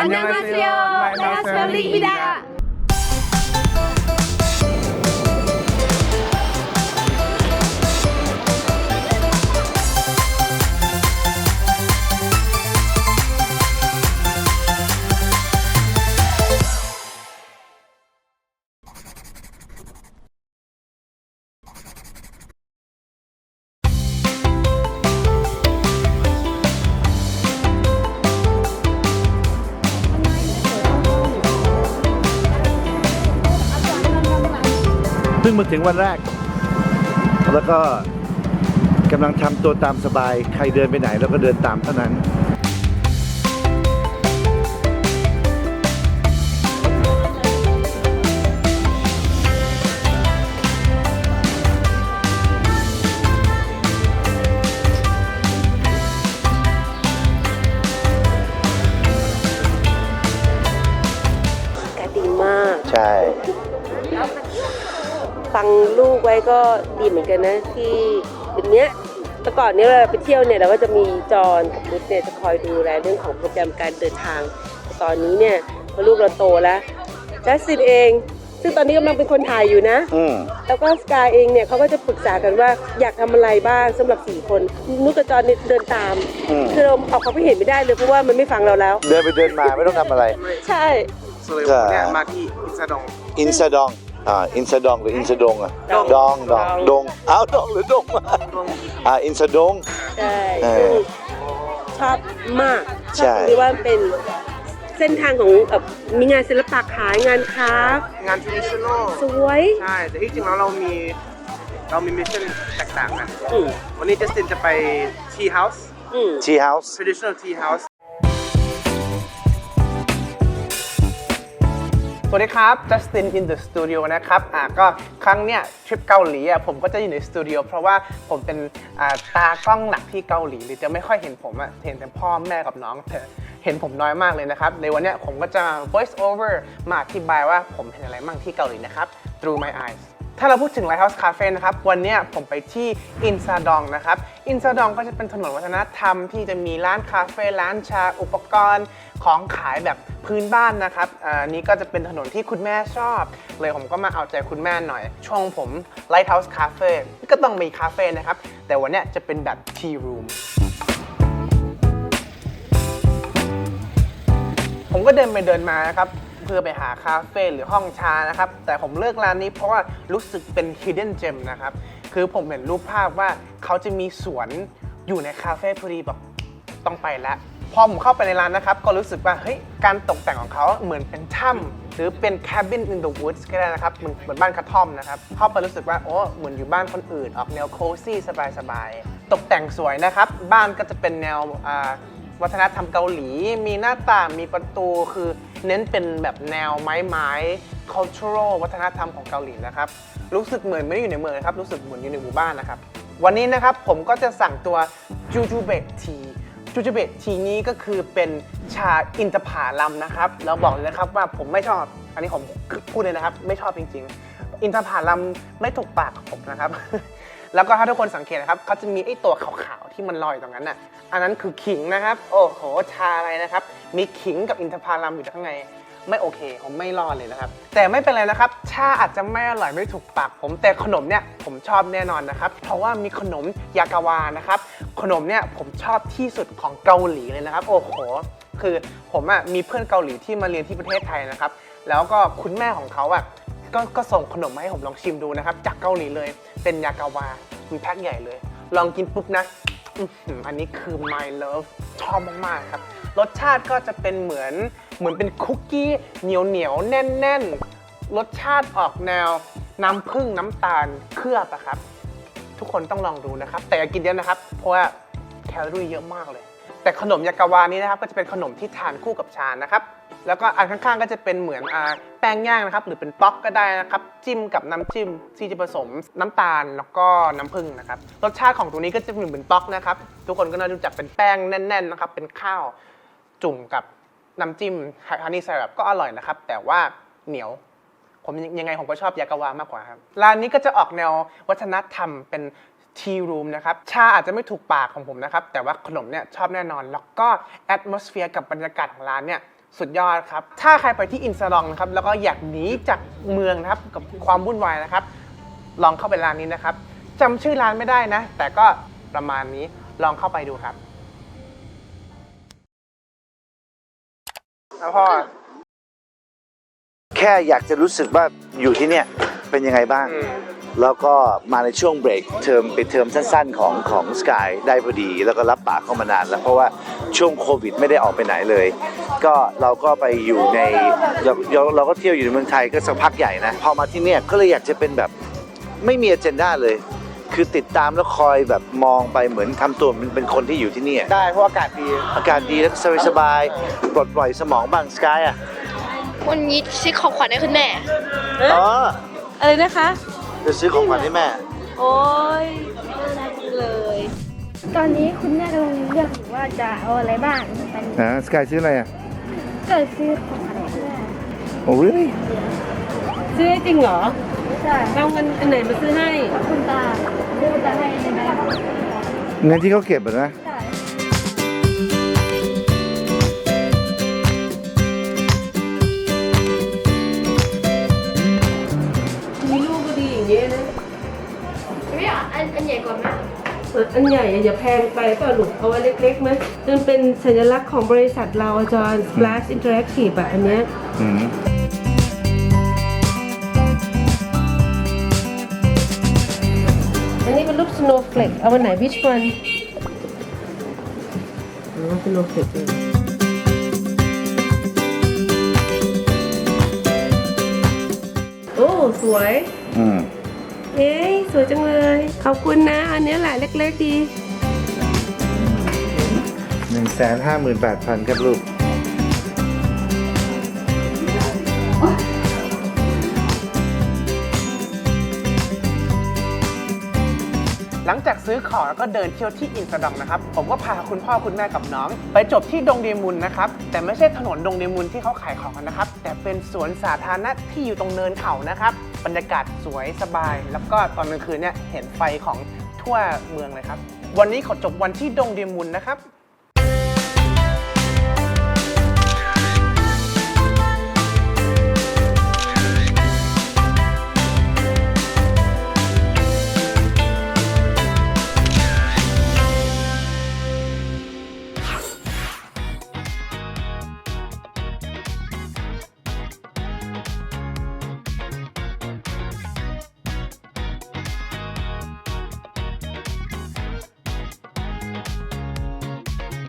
안녕하세요. 마이너스입니다. เพิ่งมาถึงวันแรก แล้วก็กำลังทำตัวตามสบาย ใครเดินไปไหนเราก็เดินตามเท่านั้น ฟังลูกไว้ก็ดีเหมือนกันนะที่แบบเนี้ยแต่ก่อนเนี้ยเวลาไปเที่ยวเนี่ยเราก็จะมีจอนกับพุทธเนี่ยจะคอยดูแลเรื่องของโปรแกรมการเดินทางแต่ตอนนี้เนี่ยพอลูกเราโตแล้วจัสตินเอง ซึ่งตอนนี้กำลังเป็นคนถ่ายอยู่นะ อืมแล้วก็สกายเองเนี่ยเขาก็จะปรึกษากันว่าอยากทำอะไรบ้างสำหรับสี่คนนุกกับจอนเนี่ยเดินตาม อืมคือเราออกความคิดเห็นไม่ได้เลยเพราะว่ามันไม่ฟังเราแล้ว เดินไปเดินมาไม่ต้องทำอะไร ใช่ so เลยผมเนี่ยมาที่อินซาดองอินซาดอง อ่าอินซาดองหรืออินซาดงอะดองดองดองดงอ้าวดองหรือดงอ่าอินซาดง ใช่เออซึ่งชอบมากชใช่ อบตรงที่ว่ามันเป็นเส้นทางของแบบมีงานศิลปะขายงานคราฟต์งาน traditional สวยใช่ แต่ที่จริงแล้วเรามีเรามีมิชชั่นแตกต่างกัน อืมวันนี้จัสตินจะไป tea house อืม ทีเฮาส์ traditional tea house สวัสดีครับ Justin in the studio นะครับ อ่าก็ครั้งเนี้ยทริปเกาหลีอะผมก็จะอยู่ในสตูดิโอเพราะว่าผมเป็นอ่าตากล้องหลักที่เกาหลีหรือจะไม่ค่อยเห็นผมอะเห็นแต่พ่อแม่กับน้องแต่เห็นผมน้อยมากเลยนะครับ ในวันเนี้ยผมก็จะ voice over มาอธิบายว่าผมเห็นอะไรบ้างที่เกาหลีนะครับ through my eyes ถ้าเราพูดถึง Lighthouse Cafe นะครับ วันนี้ผมไปที่อินซาดองนะครับ อินซาดองก็จะเป็นถนนวัฒนธรรมที่จะมีร้านคาเฟ่ร้านชาอุปกรณ์ของขายแบบพื้นบ้านนะครับอ่านี้ก็จะเป็นถนนที่คุณแม่ชอบ เลยผมก็มาเอาใจคุณแม่หน่อย ช่วงผม Lighthouse Cafe ก็ต้องมีคาเฟ่นะครับ แต่วันนี้จะเป็นแบบ tea room ผมก็เดินไปเดินมานะครับเพื่อไปหาคาเฟ่หรือห้องชานะครับ แต่ผมเลือกร้านนี้เพราะว่ารู้สึกเป็น hidden gem นะครับ คือผมเห็นรูปภาพว่าเขาจะมีสวนอยู่ในคาเฟ่พอดีแบบต้องไปแล้ว พอผมเข้าไปในร้านนะครับ ก็รู้สึกว่าเฮ้ยการตกแต่งของเขาเหมือนเป็นถ้ำหรือเป็น cabin in the woods ก็ได้นะครับเหมือนเหมือนบ้านกระท่อมนะครับ เข้าไปรู้สึกว่าโอ้เหมือนอยู่บ้านคนอื่น ออกแนว cozy สบายๆตกแต่งสวยนะครับ บ้านก็จะเป็นแนวอ่า วัฒนธรรมเกาหลี มีหน้าต่างมีประตูคือเน้นเป็นแบบแนวไม้ไม้ cultural วัฒนธรรมของเกาหลีนะครับ รู้สึกเหมือนไม่ได้อยู่ในเมืองนะครับ รู้สึกเหมือนอยู่ในหมู่บ้านนะครับ วันนี้นะครับผมก็จะสั่งตัวจูจูเบตทีจูจูเบตทีนี้ก็คือเป็นชาอินทผลัมนะครับแล้วบอกเลยนะครับว่าผมไม่ชอบ อันนี้ผมพูดเลยนะครับ ไม่ชอบจริง ๆ อินทผลัมไม่ถูกปากของผมนะครับ แล้วก็ถ้าทุกคนสังเกตนะครับเขาจะมีไอ้ตัวขาวๆที่มันลอยตรงนั้นน่ะ อันนั้นคือขิงนะครับ โอ้โห ชาอะไรนะครับ มีขิงกับอินทผลัมอยู่ข้างใน ไม่โอเค ผมไม่รอดเลยนะครับ แต่ไม่เป็นไรนะครับ ชาอาจจะไม่อร่อยไม่ถูกปากผม แต่ขนมเนี่ยผมชอบแน่นอนนะครับ เพราะว่ามีขนมยากาวานะครับ ขนมเนี่ยผมชอบที่สุดของเกาหลีเลยนะครับ โอ้โห คือผมอะมีเพื่อนเกาหลีที่มาเรียนที่ประเทศไทยนะครับ แล้วก็คุณแม่ของเขาอะ ก็ก็ส่งขนมมาให้ผมลองชิมดูนะครับ จากเกาหลีเลย เป็นยากาวา มีแพ็คใหญ่เลย ลองกินปุ๊บนะอันนี้คือ my love ชอบมากๆครับ รสชาติก็จะเป็นเหมือนเหมือนเป็นคุกกี้เหนียวเหนียวๆแน่นรสชาติออกแนว น้ำผึ้งน้ำตาลเคลือบอะครับ ทุกคนต้องลองดูนะครับ แต่อย่ากินเยอะนะครับ เพราะว่าแคลอรี่เยอะมากเลย แต่ขนมยากาวานี้นะครับก็จะเป็นขนมที่ทานคู่กับชานะครับ แล้วก็อันข้างๆก็จะเป็นเหมือนอแป้งย่างนะครับ หรือเป็นป๊อกก็ได้นะครับจิ้มกับน้ำจิ้มที่จะผสมน้ำตาลแล้วก็น้ำผึ้งนะครับรสชาติของตัวนี้ก็จะเหมือนเป็นป๊อกนะครับ ทุกคนก็น่าจะรู้จักเป็นแป้งแน่น ๆนะครับ เป็นข้าวจุ่มกับน้ำจิ้มฮันนี่ไซรัปก็อร่อยนะครับ แต่ว่าเหนียว ผมยังไงผมก็ชอบยากาวามากกว่าครับ ร้านนี้ก็จะออกแนววัฒนธรรมเป็น ทีรูมนะครับ ชาอาจจะไม่ถูกปากของผมนะครับ แต่ว่าขนมเนี่ยชอบแน่นอน แล้วก็แอดมอสเฟียร์กับบรรยากาศของร้านเนี่ยสุดยอดครับ ถ้าใครไปที่อินสตองนะครับ แล้วก็อยากหนีจากเมืองนะครับ กับความวุ่นวายนะครับ ลองเข้าไปร้านนี้นะครับจำชื่อร้านไม่ได้นะ แต่ก็ประมาณนี้ลองเข้าไปดูครับแล้วพ่อ แค่อยากจะรู้สึกว่าอยู่ที่เนี่ย เป็นยังไงบ้างอืมแล้วก็มาในช่วงเบรกเทอมเป็นเทอมสั้นๆ ของของสกายได้พอดี แล้วก็รับปากเข้ามานานแล้วเพราะว่าช่วงโควิดไม่ได้ออกไปไหนเลย ก็เราก็ไปอยู่ในเราเราเราก็เที่ยวอยู่ในเมืองไทยก็สักพักใหญ่นะพอมาที่เนี่ยก็เลยอยากจะเป็นแบบไม่มีอเจนดาเลย คือติดตามแล้วคอยแบบมองไปเหมือนทำตัวเป็นเป็นคนที่อยู่ที่เนี่ยได้เพราะอากาศดีอากาศดีแล้วสบายๆปลดปล่อยสมองบ้างสกายอะวันนี้ซื้อของขวัญให้คุณแม่อ๋อ อะไรนะคะ จะซื้อของขวัญให้แม่ โอ้ยน่ารักจังเลย ตอนนี้คุณแม่กำลังเลือกอยู่ว่าจะเอาอะไรบ้างตอนนี้นะสกายซื้ออะไรอะ เกิดซื้อของขวัญให้คุณแม่โอ้ really ซื้อให้จริงเหรอใช่เอาเงินอันไหนมาซื้อให้ คุณตาซื้อคุณตาให้ในแบงค์เงินที่เขาเก็บอะนะ ใช่ อออันใหญ่อะอย่าแพงไปก็หลุกเอาไว้เล็กๆไหมมันเป็นสัญลักษณ์ของบริษัทเราอาจารย์ Splash Interactive อะอันเนี้ยอืมอันนี้เป็นรูป snowflake เอาวันไหน which one อ๋อ snowflake เลยโอ้ สวย อืม เอ้ยสวยจังเลย ขอบคุณนะ อันนี้แหละเล็ก ๆ ดี หนึ่งแสนห้าหมื่นแปดพันครับลูก หลังจากซื้อของแล้วก็เดินเที่ยวที่อินสตองนะครับ ผมก็พาคุณพ่อคุณแม่กับน้อง ไปจบที่ดงเดมุนนะครับ แต่ไม่ใช่ถนนดงเดมุนที่เขาขายของกันนะครับ แต่เป็นสวนสาธารณะที่อยู่ตรงเนินเขานะครับ บรรยากาศสวยสบาย แล้วก็ตอนกลางคืนเนี่ยเห็นไฟของทั่วเมืองเลยครับ วันนี้ขอจบวันที่ดงเดมุนนะครับ